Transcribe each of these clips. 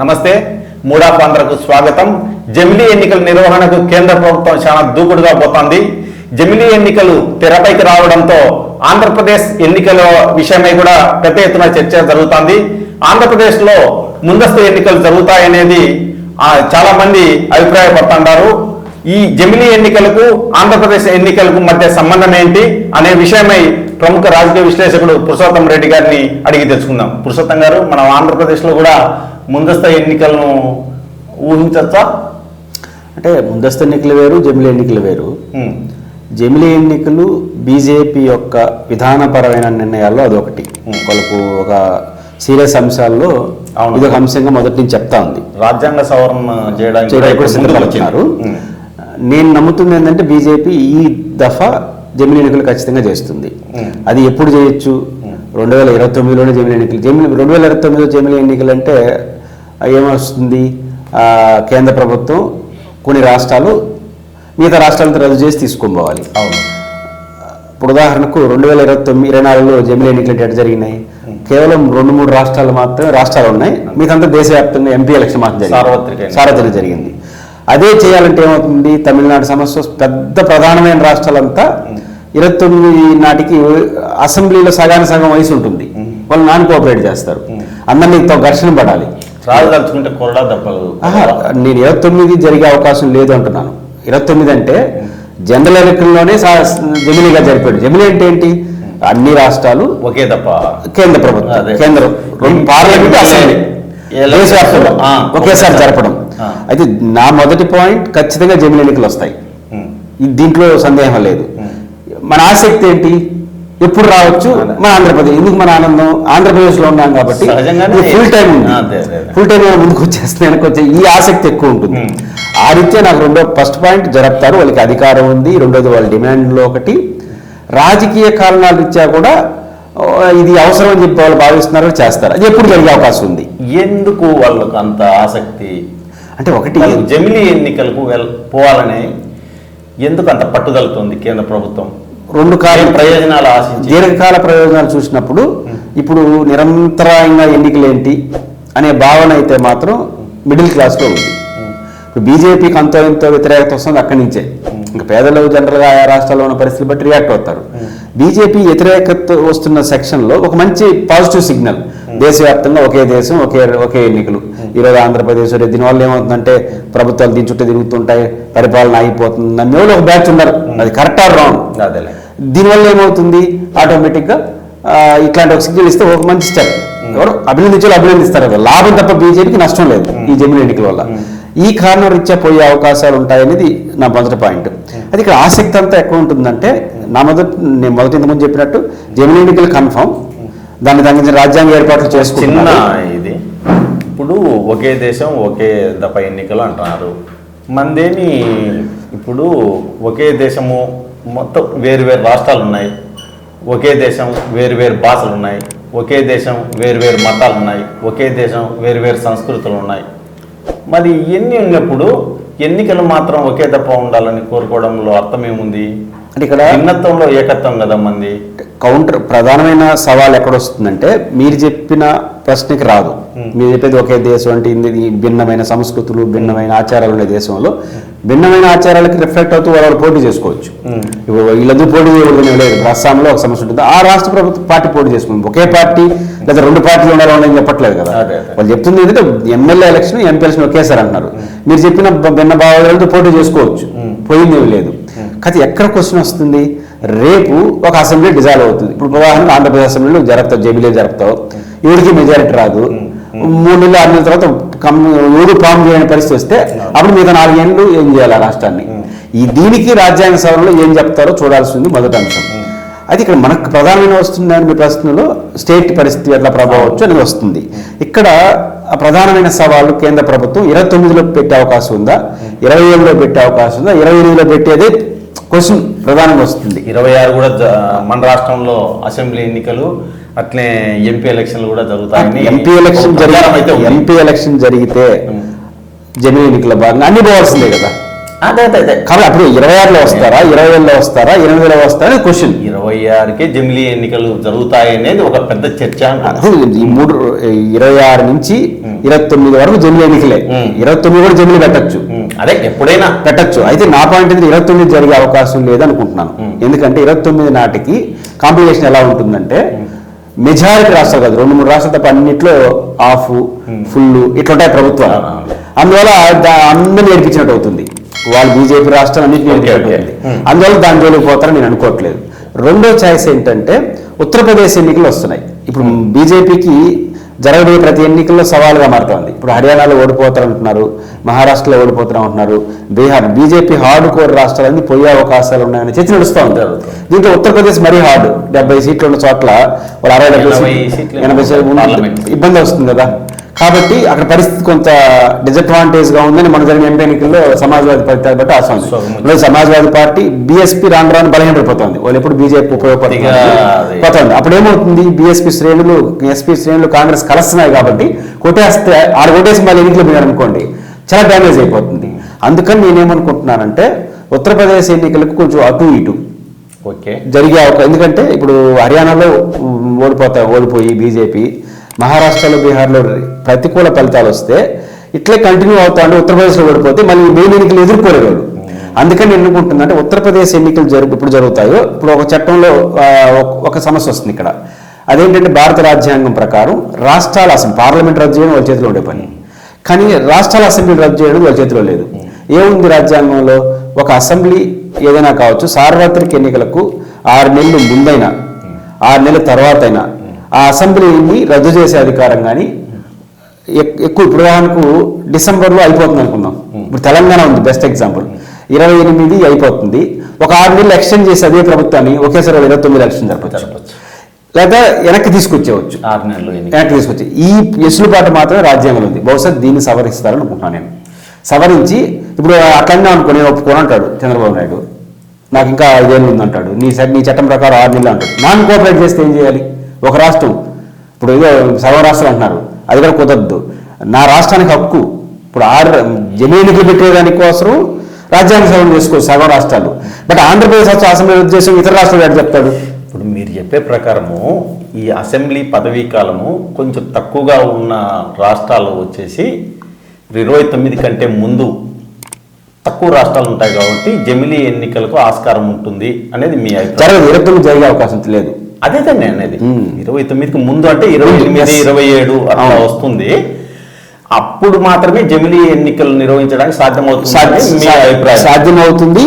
నమస్తే. మూడాఫ్ ఆంధ్రకు స్వాగతం. జమిలీ ఎన్నికల నిర్వహణకు కేంద్ర ప్రభుత్వం చాలా దూకుడుగా పోతోంది. జమిలీ ఎన్నికలు తెరపైకి రావడంతో ఆంధ్రప్రదేశ్ ఎన్నికల విషయమై కూడా పెద్ద ఎత్తున చర్చ జరుగుతోంది. ఆంధ్రప్రదేశ్లో ముందస్తు ఎన్నికలు జరుగుతాయనేది చాలా మంది అభిప్రాయపడుతుంటారు. ఈ జమిలీ ఎన్నికలకు ఆంధ్రప్రదేశ్ ఎన్నికలకు మధ్య సంబంధం ఏంటి అనే విషయమై ప్రముఖ రాజకీయ విశ్లేషకుడు పురుషోత్తం రెడ్డి గారిని అడిగి తెలుసుకుందాం. పురుషోత్తం గారు మనం ఆంధ్రప్రదేశ్లో కూడా ముందస్తు ఎన్నికలను ఊహించచ్చా? అంటే ముందస్తు ఎన్నికలు వేరు జమిలీ ఎన్నికలు వేరు. జమిలీ ఎన్నికలు బీజేపీ యొక్క విధానపరమైన నిర్ణయాల్లో అదొకటి. వాళ్ళకు ఒక సీరియస్ అంశాల్లో అవును. ఇది ఒక అంశంగా మొదటి నుంచి చెప్తా ఉంది. రాజ్యాంగ సవరణ చేయడానికి సిద్ధపడుతున్నారు. నేను నమ్ముతుంది ఏంటంటే బీజేపీ ఈ దఫా జమిలీ ఎన్నికలు ఖచ్చితంగా చేస్తుంది. అది ఎప్పుడు చేయొచ్చు? రెండు వేల ఇరవై తొమ్మిదిలోనే జమిలీ ఎన్నికలు జమిలీ రెండు వేల ఇరవై తొమ్మిదిలో జమిలీ ఎన్నికలు అంటే ఏమొస్తుంది? ఆ, కేంద్ర ప్రభుత్వం కొన్ని రాష్ట్రాలు మిగతా రాష్ట్రాలతో రద్దు చేసి తీసుకొని పోవాలి అవును. ఇప్పుడు ఉదాహరణకు రెండు వేల ఇరవై తొమ్మిది ఇరవై నాలుగులో జమిలీ ఎన్నికలు ఎట్లా జరిగినాయి? కేవలం రెండు మూడు రాష్ట్రాలు మాత్రమే రాష్ట్రాలు ఉన్నాయి. మిగతా దేశవ్యాప్తంగా ఎంపీ ఎలక్షన్ మాత్రం జరిగింది. సార్వత్రిక జరిగింది. అదే చేయాలంటే ఏమవుతుంది? తమిళనాడు సమస్య పెద్ద ప్రధానమైన రాష్ట్రాలంతా ఇరవై తొమ్మిది నాటికి అసెంబ్లీలో సగానికి సగం వయసు ఉంటుంది. వాళ్ళు నాన్ కోఆపరేట్ చేస్తారు. అందరినీ ఘర్షణ పడాలి. రాజు తలుచుకుంటే కొరడా దెబ్బలు నేను ఇరవై తొమ్మిది జరిగే అవకాశం లేదు అంటున్నాను. ఇరవై తొమ్మిది అంటే జనరల్ ఎన్నికల్లోనే సా- జమిలీగా జరిపాడు. జమిలీ అంటే ఏంటి? అన్ని రాష్ట్రాలు ఒకే తప్ప కేంద్ర ప్రభుత్వం. కేంద్రం. రెండు పార్లమెంట్ అసెంబ్లీ. దేశవ్యాప్తంగా ఒకేసారి జరపడం. అయితే నా మొదటి పాయింట్ ఖచ్చితంగా జమిలీ ఎన్నికలు వస్తాయి. దీంట్లో సందేహం లేదు. మన ఆసక్తి ఏంటి? ఎప్పుడు రావచ్చు? మన ఆంధ్రప్రదేశ్. ఎందుకు మన ఆనందం? ఆంధ్రప్రదేశ్లో ఉన్నాం కాబట్టి ఫుల్ టైం ఉంది. ఫుల్ టైం ముందుకు వచ్చేస్తే వెనక్కి వచ్చే ఈ ఆసక్తి ఎక్కువ ఉంటుంది. ఆ రీత్యా నాకు రెండో ఫస్ట్ పాయింట్ జరుపుతారు. వాళ్ళకి అధికారం ఉంది. రెండోది వాళ్ళ డిమాండ్లో ఒకటి. రాజకీయ కారణాల రీత్యా కూడా ఇది అవసరం అని చెప్పి వాళ్ళు భావిస్తున్నారు చేస్తారు. అది ఎప్పుడు జరిగే అవకాశం ఉంది. ఎందుకు వాళ్ళకు అంత ఆసక్తి? అంటే ఒకటి జమిలీ ఎన్నికలకు వెల్ పోవాలని ఎందుకు అంత పట్టుదలతోంది కేంద్ర ప్రభుత్వం? రెండు కారణం ప్రయోజనాలు ఆశించి దీర్ఘకాల ప్రయోజనాలు చూసినప్పుడు ఇప్పుడు నిరంతరాయంగా ఎన్నికలు ఏంటి అనే భావన అయితే మాత్రం మిడిల్ క్లాస్లో ఉంది. ఇప్పుడు బీజేపీకి అంతో ఎంతో వ్యతిరేకత వస్తుంది అక్కడి నుంచే. ఇంకా పేదలు జనరల్గా ఆయా రాష్ట్రాల్లో ఉన్న పరిస్థితులు బట్టి రియాక్ట్ అవుతారు. బీజేపీ వ్యతిరేకత వస్తున్న సెక్షన్లో ఒక మంచి పాజిటివ్ సిగ్నల్ దేశవ్యాప్తంగా ఒకే దేశం ఒకే ఒకే ఎన్నికలు. ఈరోజు ఆంధ్రప్రదేశ్ రేపు దీనివల్ల ఏమవుతుందంటే ప్రభుత్వాలు దీని చుట్టూ తిరుగుతుంటాయి పరిపాలన అనే వాళ్ళు ఒక బ్యాచ్ ఉన్నారు. అది కరెక్ట్ ఆర్ రాంగ్? దీనివల్ల ఏమవుతుంది? ఆటోమేటిక్గా ఇట్లాంటి ఒక సిగ్నల్ ఇస్తే ఒక మంచి స్టెప్. ఎవరు అభినందించాలో అభినందిస్తారు. లాభం తప్ప బీజేపీకి నష్టం లేదు ఈ జమిలీ ఎన్నికల వల్ల. ఈ కారణం రీత్యా పోయే అవకాశాలు ఉంటాయనేది నా మొదటి పాయింట్. అది ఇక్కడ ఆసక్తి అంతా ఎక్కువ ఉంటుందంటే నా మొదటి నేను మొదటి ఇంతకుముందు చెప్పినట్టు జమిలీ ఎన్నికలు కన్ఫర్మ్ దాన్ని తగ్గించిన రాజ్యాంగ ఏర్పాట్లు చిన్న చేసుకున్నారు ఇది. ఇప్పుడు ఒకే దేశం ఒకే దఫ ఎన్నికలు అంటున్నారు. మందేమి ఇప్పుడు ఒకే దేశము మొత్తం వేరు వేరు రాష్ట్రాలు ఉన్నాయి. ఒకే దేశం వేరు వేరు భాషలు ఉన్నాయి. ఒకే దేశం వేరు వేరు మతాలు ఉన్నాయి. ఒకే దేశం వేరు వేరు సంస్కృతులు ఉన్నాయి. మరి ఇవన్నీ ఉన్నప్పుడు ఎన్నికలు మాత్రం ఒకే దఫ ఉండాలని కోరుకోవడంలో అర్థం ఏముంది? అంటే ఇక్కడ భిన్నత్వంలో ఏకత్వం కదా మంది. కౌంటర్ ప్రధానమైన సవాల్ ఎక్కడ వస్తుందంటే మీరు చెప్పిన ప్రశ్నకి రాదు. మీరు చెప్పేది ఒకే దేశం అంటే ఇది భిన్నమైన సంస్కృతులు భిన్నమైన ఆచారాలు ఉండే దేశంలో భిన్నమైన ఆచారాలకి రిఫ్లెక్ట్ అవుతూ వాళ్ళు పోటీ చేసుకోవచ్చు. ఇప్పుడు వీళ్ళందరూ పోటీ చేయకూడదని లేదు. అస్సాంలో ఒక సమస్య ఉంటుంది. ఆ రాష్ట్ర ప్రభుత్వ పార్టీ పోటీ చేసుకుంది ఒకే పార్టీ లేదా రెండు పార్టీలు ఉండాలని చెప్పట్లేదు కదా. వాళ్ళు చెప్తుంది ఏంటంటే ఎమ్మెల్యే ఎలక్షన్ ఎంపీ ఎలక్షన్ ఒకేసారి అంటున్నారు. మీరు చెప్పిన భిన్న భావాలతో పోటీ చేసుకోవచ్చు. పోయింది లేదు. కానీ ఎక్కడ క్వశ్చన్ వస్తుంది? రేపు ఒక అసెంబ్లీ డిజాల్వ్ అవుతుంది. ఇప్పుడు ఉదాహరణకు ఆంధ్రప్రదేశ్ అసెంబ్లీలో జరుపుతావు జమిలీ జరుపుతావు ఎవరికి మెజారిటీ రాదు. మూడు నెలలు ఆరు నెలల తర్వాత కమ్ ఎవరు ఫామ్ చేయని పరిస్థితి వస్తే అప్పుడు మిగతా నాలుగేళ్ళు ఏం చేయాలి ఆ రాష్ట్రాన్ని? ఈ దీనికి రాజ్యాంగ సభలో ఏం చెప్తారో చూడాల్సింది మొదటి అంశం. అయితే ఇక్కడ మనకు ప్రధానమైన వస్తుందని మీ ప్రశ్నలో స్టేట్ పరిస్థితి ఎట్లా ప్రభావచ్చు అనేది వస్తుంది. ఇక్కడ ప్రధానమైన సవాలు కేంద్ర ప్రభుత్వం ఇరవై తొమ్మిదిలో పెట్టే అవకాశం ఉందా? ఇరవై ఏడులో పెట్టే అవకాశం ఉందా? ఇరవై ఎనిమిదిలో పెట్టేదే క్వశ్చన్ ప్రధానంగా వస్తుంది. ఇరవై ఆరు కూడా మన రాష్ట్రంలో అసెంబ్లీ ఎన్నికలు అట్లే ఎంపీ ఎలక్షన్లు కూడా జరుగుతాయని ఎంపీ ఎలక్షన్ ఒక ప్రచారం అయితే జరిగి ఉంది. ఎంపీ ఎలక్షన్ జరిగితే జమిలీ ఎన్నికల భాగంగా అన్ని పోవాల్సిందే కదా. అదే అదే కాబట్టి అప్పుడు ఇరవై ఆరులో వస్తారా ఇరవై ఏళ్ళలో వస్తారా ఎనిమిదిలో వస్తారా క్వశ్చన్. ఇరవై ఆరుకే జమిలీ ఎన్నికలు జరుగుతాయి అనేది ఒక పెద్ద చర్చ ఈ మూడు ఇరవై ఆరు నుంచి ఇరవై తొమ్మిది వరకు జమిలీ ఎన్నికలే. ఇరవై తొమ్మిది కూడా జమిలీ పెట్టచ్చు. అదే ఎప్పుడైనా పెట్టచ్చు. అయితే నా పాయింట్ ఏంటి ఇరవై తొమ్మిది జరిగే అవకాశం లేదనుకుంటున్నాను. ఎందుకంటే ఇరవై తొమ్మిది నాటికి కాంపిటీషన్ ఎలా ఉంటుందంటే మెజారిటీ రాష్ట్రాలు కాదు రెండు మూడు రాష్ట్రాలు తప్ప అన్నిట్లో ఆఫ్ ఫుల్ ఇట్లుంటాయి ప్రభుత్వాలు. అందువల్ల అందరిని నేర్పించినట్టు అవుతుంది. వాళ్ళు బీజేపీ రాష్ట్రాలు అన్నింటినీ ఓకే, నేర్పించినట్టు. అవుతుంది. అందువల్ల దాని జోలికి పోతారని నేను అనుకోవట్లేదు. రెండో ఛాయిస్ ఏంటంటే ఉత్తరప్రదేశ్ ఎన్నికలు వస్తున్నాయి. ఇప్పుడు బీజేపీకి జరగబోయే ప్రతి ఎన్నికల్లో సవాలుగా మారుతోంది. ఇప్పుడు హర్యానాలో ఓడిపోతారు అంటున్నారు మహారాష్ట్రలో ఓడిపోతారు అంటున్నారు బీహార్ బీజేపీ హార్డ్ కోర్ రాష్ట్రాలన్నీ పోయే అవకాశాలు ఉన్నాయని చర్చ నడుస్తూ ఉంది దీంట్లో ఉత్తరప్రదేశ్ మరీ హార్డ్ డెబ్బై సీట్లు ఉన్న చోట్ల వాళ్ళు అరవై డెబ్బై ఎనభై సీట్లు- ఎనభై సీట్లు. ఇబ్బంది వస్తుంది కదా. కాబట్టి అక్కడ పరిస్థితి కొంత డిసడ్వాంటేజ్గా ఉందని మన జరిగిన ఎంపీ ఎన్నికల్లో సమాజ్వాదీ పార్టీ బట్టి ఆసం సో, ఈరోజు సమాజ్వాదీ పార్టీ బీఎస్పీ రాను రాను బలహీనపడిపోతుంది. వాళ్ళు ఎప్పుడు బీజేపీ ఉపయోగపడుతుంది పోతుంది అప్పుడు ఏమవుతుంది బీఎస్పీ శ్రేణులు ఎస్పీ శ్రేణులు కాంగ్రెస్ కలుస్తున్నాయి కాబట్టి కొట్టేస్తే ఆడ కొట్టేసి మళ్ళీ ఎన్నికలు పోయారు అనుకోండి చాలా డ్యామేజ్ అయిపోతుంది. అందుకని నేనేమనుకుంటున్నానంటే ఉత్తరప్రదేశ్ ఎన్నికలకు కొంచెం అటు ఇటు ఓకే. జరిగే ఎందుకంటే ఇప్పుడు హర్యానాలో ఓడిపోతా ఓడిపోయి బీజేపీ మహారాష్ట్రలో బీహార్లో ప్రతికూల ఫలితాలు వస్తే ఇట్లే కంటిన్యూ అవుతా ఉత్తరప్రదేశ్లో ఓడిపోతే మళ్ళీ మెయిన్ ఎన్నికలు ఎదుర్కోలేరు అందుకని నేను ఉత్తరప్రదేశ్ ఎన్నికలు జరుగు ఇప్పుడు జరుగుతాయో ఇప్పుడు ఒక చట్టంలో ఆ, ఒక- ఒక సమస్య వస్తుంది ఇక్కడ. అదేంటంటే భారత రాజ్యాంగం ప్రకారం రాష్ట్రాల అసెంబ్లీ పార్లమెంట్ రద్దు చేయడం వాళ్ళ చేతిలో ఉండే పని. కానీ రాష్ట్రాల అసెంబ్లీ రద్దు చేయడం వాళ్ళ చేతిలో లేదు. ఏముంది రాజ్యాంగంలో? ఒక అసెంబ్లీ ఏదైనా కావచ్చు సార్వత్రిక ఎన్నికలకు ఆరు నెలలు ముందైనా ఆరు నెలల తర్వాత అయినా ఆ అసెంబ్లీని రద్దు చేసే అధికారం కానీ ఎక్- ఎక్కువ ఇప్పుడు ఉదాహరణకు డిసెంబర్లో అయిపోతుంది అనుకుందాం. ఇప్పుడు తెలంగాణ ఉంది బెస్ట్ ఎగ్జాంపుల్ ఇరవై ఎనిమిది అయిపోతుంది. ఒక ఆరు నెలలు ఎక్స్టెండ్ చేసి అదే ప్రభుత్వాన్ని ఒకేసారి ఇరవై తొమ్మిది ఎలక్షన్ జరపచ్చు. లేదా వెనక్కి తీసుకొచ్చేవచ్చు ఆరు నెలలు వెనక్కి తీసుకొచ్చి. ఈ వెసులుబాటు మాత్రమే రాజ్యాంగంలో ఉంది. బహుశా దీన్ని సవరిస్తారని అనుకుంటున్నాను నేను. సవరించి ఇప్పుడు అట్లనే అనుకో నేను ఒప్పుకోను అంటాడు చంద్రబాబు నాయుడు. నాకు ఇంకా ఐదేళ్ళు ఉందంటాడు. నీ నీ చట్టం ప్రకారం ఆరు నెలలు అంటాడు. నాన్ కోఆపరేట్ చేస్తే ఏం చేయాలి? ఒక రాష్ట్రం. ఇప్పుడు ఏదో సర్వ రాష్ట్రాలు అంటున్నారు. అది కూడా కుదరదు. నా రాష్ట్రానికి హక్కు. ఇప్పుడు ఆరు జమి ఎన్నికలు పెట్టేదానికి కోసం రాజ్యాంగ సవరణ చేసుకోవచ్చు సర్వ రాష్ట్రాలు. బట్ ఆంధ్రప్రదేశ్ రాష్ట్ర అసెంబ్లీ ఉద్దేశం ఇతర రాష్ట్రాలు ఏంటి చెప్తాడు ఇప్పుడు మీరు చెప్పే ప్రకారము ఈ అసెంబ్లీ పదవీ కాలము కొంచెం తక్కువగా ఉన్న రాష్ట్రాలు వచ్చేసి ఇరవై తొమ్మిది కంటే ముందు తక్కువ రాష్ట్రాలు ఉంటాయి కాబట్టి జమిలీ ఎన్నికలకు ఆస్కారం ఉంటుంది అనేది మీ అభిప్రాయం. జరగదు. ఇరవై తొమ్మిది జరిగే అవకాశం లేదు. అదే నేను అనేది. ఇరవై తొమ్మిదికి ముందు అంటే ఇరవై ముందు, ఎనిమిది. ఇరవై ఏడు అవును. వస్తుంది. అప్పుడు మాత్రమే జమిలీ ఎన్నికలు నిర్వహించడానికి సాధ్యమవుతుంది సాధ్యమవుతుంది.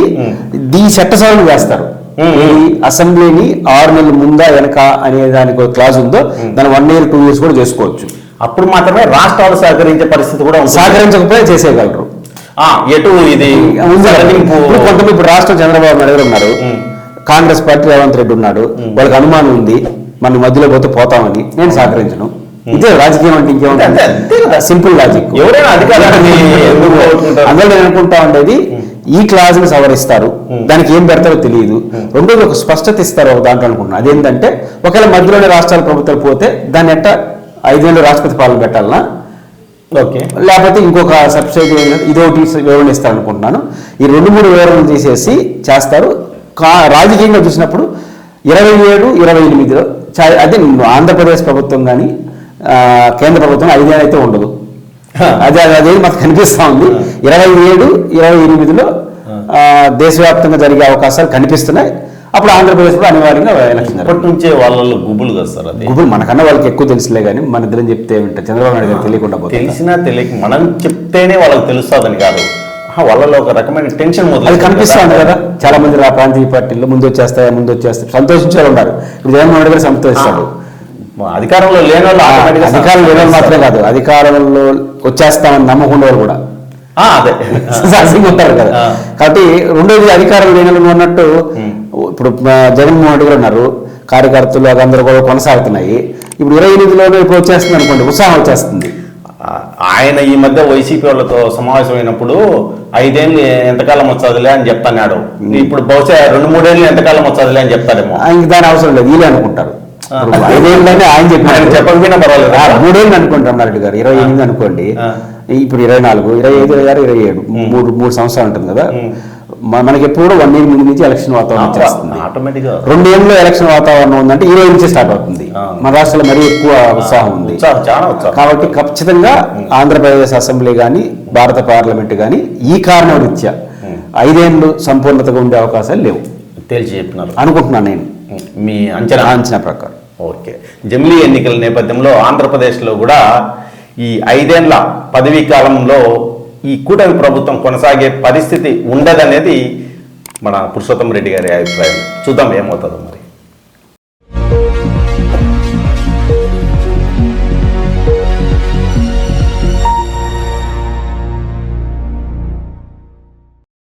దీ చట్ట సవరణ చేస్తారు ఉమ్. ఈ అసెంబ్లీని ఆరు నెలల ముందా వెనక అనే దానికి ఒక క్లాజ్ ఉందో దాని వన్ ఇయర్ టూ ఇయర్స్ కూడా చేసుకోవచ్చు. అప్పుడు మాత్రమే రాష్ట్రాలు సహకరించే పరిస్థితి కూడా సహకరించకపోతే చేసేయగలరు. ఆ, ఎటు ఇది? కొంతమంది ఇప్పుడు రాష్ట్రం చంద్రబాబు నాయుడు గారు ఉన్నారు. కాంగ్రెస్ పార్టీ రేవంత్ రెడ్డి ఉన్నాడు వాళ్ళకి అనుమానం ఉంది మన మధ్యలో పోతే పోతామని నేను సహకరించను. ఇదే రాజకీయం అంటే ఇంకేమంటే. సింపుల్ లాజిక్ ఎవరైనా అధికారాన్ని? అందులో నేను అనుకుంటా ఉండేది ఈ క్లాజ్ని సవరిస్తారు దానికి ఏం పెడతారో తెలియదు. రెండోది ఒక స్పష్టత ఇస్తారు ఒక దాంట్లో అనుకుంటున్నాను అదేంటంటే ఒకవేళ మధ్యలోనే రాష్ట్రాల ప్రభుత్వాలు పోతే దాన్ని ఎట్ట ఐదేళ్ళు రాష్ట్రపతి పాలన పెట్టాలనా? ఓకే. లేకపోతే ఇంకొక సబ్సిడీ ఇదొకటి వివరణ ఇస్తారు అనుకుంటున్నాను ఈ రెండు మూడు వివరణలు తీసేసి చేస్తారు. కా రాజకీయంగా చూసినప్పుడు ఇరవై ఏడు ఇరవై ఎనిమిదిలో చా- అదే ఆంధ్రప్రదేశ్ ప్రభుత్వం కానీ కేంద్ర ప్రభుత్వం ఐదేళ్ళు అయితే ఉండదు. అదే అదే అదే మాకు కనిపిస్తా ఉంది. ఇరవై ఏడు ఇరవై ఎనిమిదిలో ఆ, దేశవ్యాప్తంగా జరిగే అవకాశాలు కనిపిస్తున్నాయి. అప్పుడు ఆంధ్రప్రదేశ్లో అనివార్యంగా ఎలక్షన్ నుంచే వాళ్ళలో గుబులు కదా గుబులు మనకన్నా వాళ్ళకి ఎక్కువ తెలుసులే కానీ మన ఇద్దరం చెప్తే ఏమిటో చంద్రబాబు నాయుడు గారు తెలియకుండా తెలిసినా తెలియక మనం చెప్తేనే వాళ్ళకి తెలుస్తుందని కాదు. వాళ్ళలో ఒక రకమైన టెన్షన్ అది కనిపిస్తుంది కదా. చాలా మంది రా ప్రాంతీయ పార్టీల్లో ముందు వచ్చేస్తాయా ముందు వచ్చేస్తాయి సంతోషించే ఉన్నారు. ఇప్పుడు జగన్మోహన్ రెడ్డి గారు సంతోషిస్తాడు. అధికారంలో లేని వాళ్ళు అధికారం లేని వాళ్ళు మాత్రమే కాదు అధికారంలో వచ్చేస్తామని నమ్మకం కూడా. ఆ, అదే. ఉంటారు కదా. ఆ. కాబట్టి రెండోది అధికారం లేని వాళ్ళు ఉన్నట్టు ఇప్పుడు జగన్మోహన్ రెడ్డి గారు ఉన్నారు. కార్యకర్తలు అందరూ కూడా కొనసాగుతున్నాయి. ఇప్పుడు ఇరవై ఎనిమిదిలోనే ఇప్పుడు వచ్చేస్తుంది అనుకోండి ఉత్సాహం వచ్చేస్తుంది. ఆ, ఆయన ఈ మధ్య వైసీపీ వాళ్ళతో సమావేశమైనప్పుడు ఐదేళ్ళు ఎంతకాలం వచ్చాదులే అని చెప్తున్నాడు ఇప్పుడు బహుశా రెండు మూడేళ్ళు ఎంతకాలం వచ్చాదులే అని చెప్తాడేమో. ఆయనకి దాని అవసరం లేదు. వీళ్ళే అనుకుంటారు. ఐదేళ్ళనే ఆయన చెప్పినారు చెప్పకపోయినా పర్వాలేదు. మూడేళ్ళు అనుకుంటాం రెడ్డి గారు. ఇరవై ఎనిమిది అనుకోండి. ఇప్పుడు ఇరవై నాలుగు ఇరవై ఐదు ఇరవై ఆరు ఇరవై ఏడు. మూడు మూడు సంవత్సరాలు ఉంటుంది కదా. మనకి ఎప్పుడు వన్ ఇయర్ ముందు నుంచి ఎలక్షన్ వాతావరణం వచ్చేస్తుంది. రెండు ఏళ్ళలో ఎలక్షన్ వాతావరణం ఉందంటే ఈ రోజు నుంచే స్టార్ట్ అవుతుంది. మన రాష్ట్రంలో మరీ ఎక్కువ ఉత్సాహం ఉంది. కాబట్టి ఖచ్చితంగా ఆంధ్రప్రదేశ్ అసెంబ్లీ కానీ భారత పార్లమెంట్ కానీ ఈ కారణం రీత్యా ఐదేళ్ళు సంపూర్ణతగా ఉండే అవకాశాలు లేవు. తేల్చి చెప్పినారు. అనుకుంటున్నాను నేను. మీ అంచనా? అంచనా ప్రకారం. ఓకే. జమిలీ ఎన్నికల నేపథ్యంలో ఆంధ్రప్రదేశ్లో కూడా ఈ ఐదేళ్ళ పదవీ కాలంలో ఈ కూటమి ప్రభుత్వం కొనసాగే పరిస్థితి ఉండదనేది మన పురుషోత్తం రెడ్డి గారి అభిప్రాయం. చూద్దాం ఏమవుతుందో మరి.